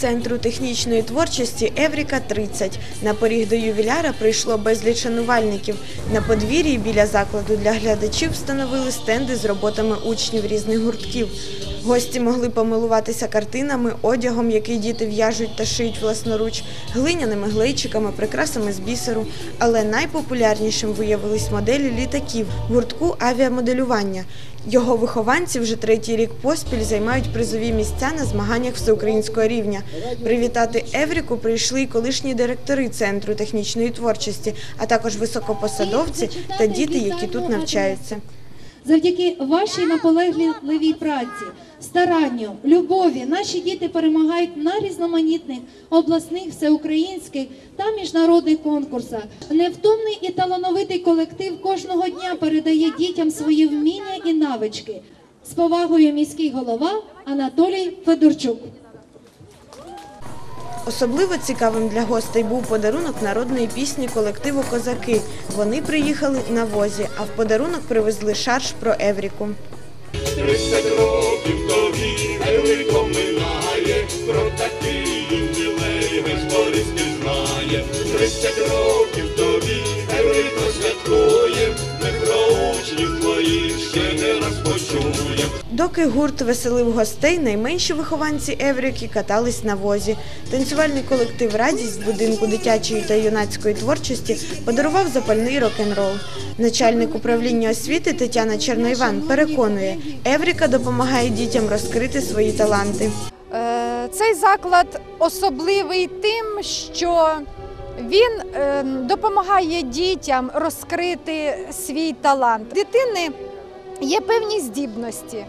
центру технічної творчості Евріка 30. На поріг до ювіляра прийшло безліч шанувальників. На подвір'ї біля закладу для глядачів встановили стенди з роботами учнів різних гуртків. Гості могли помилуватися картинами, одягом, який діти в'яжуть та шиють власноруч, глиняними глейчиками, прикрасами з бісеру. Але найпопулярнішим виявились моделі літаків гуртку авіамоделювання. Його вихованці вже третій рік поспіль займають призові місця на змаганнях всеукраїнського рівня. Привітати Евріку прийшли й колишні директори центру технічної творчості, а також високопосадовці та діти, які тут навчаються. Завдяки вашій наполегливій праці, старанню, любові наші діти перемагають на різноманітних обласних, всеукраїнських та міжнародних конкурсах. Невтомний і талановитий колектив кожного дня передає дітям свої вміння і навички. З повагою міський голова Анатолій Федорчук. Особливо цікавим для гостей був подарунок народної пісні колективу Козаки. Вони приїхали на возі, а в подарунок привезли шарж про Евріку. Тридцять років тобі велико минає, про такий ювілей весь не знає. Тридцять років Доки гурт веселив гостей, найменші вихованці Евріки катались на возі. Танцювальний колектив Радість з будинку дитячої та юнацької творчості подарував запальний рок-н-рол. Начальник управління освіти Тетяна Черноїван переконує, Евріка допомагає дітям розкрити свої таланти. Е, Цей заклад особливий тим, що він е, допомагає дітям розкрити свій талант. Дитини є певні здібності.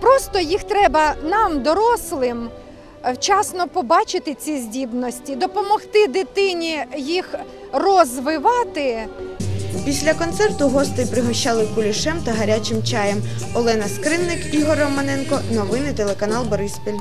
Просто їх треба нам, дорослим, вчасно побачити ці здібності, допомогти дитині їх розвивати. Після концерту гостей пригощали кулішем та гарячим чаєм. Олена Скринник, Ігор Романенко. Новини телеканал Бориспіль.